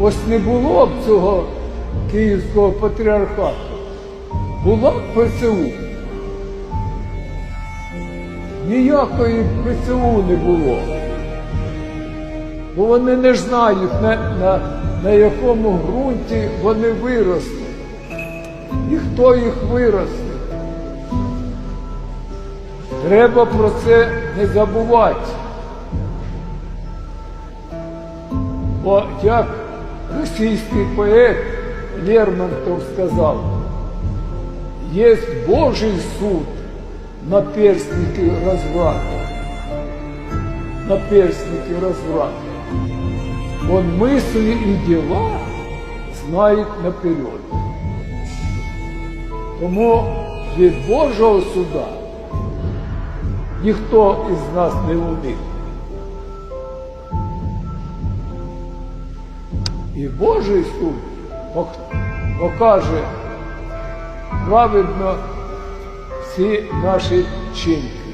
ось не було б цього Київського патріархату, була б ПЦУ. Ніякої ПЦУ не було. Бо вони не знають, на, на, на якому ґрунті вони виросли. І хто їх виростив. Треба про це не забувати. Бо як російський поет Лермонтов сказав, є Божий суд на перстники разврата. На перстники разврата. Он мысли и дела знает наперед. Тому від Божого суда ніхто із нас не уник. І Божий суд покаже праведно всі наші вчинки.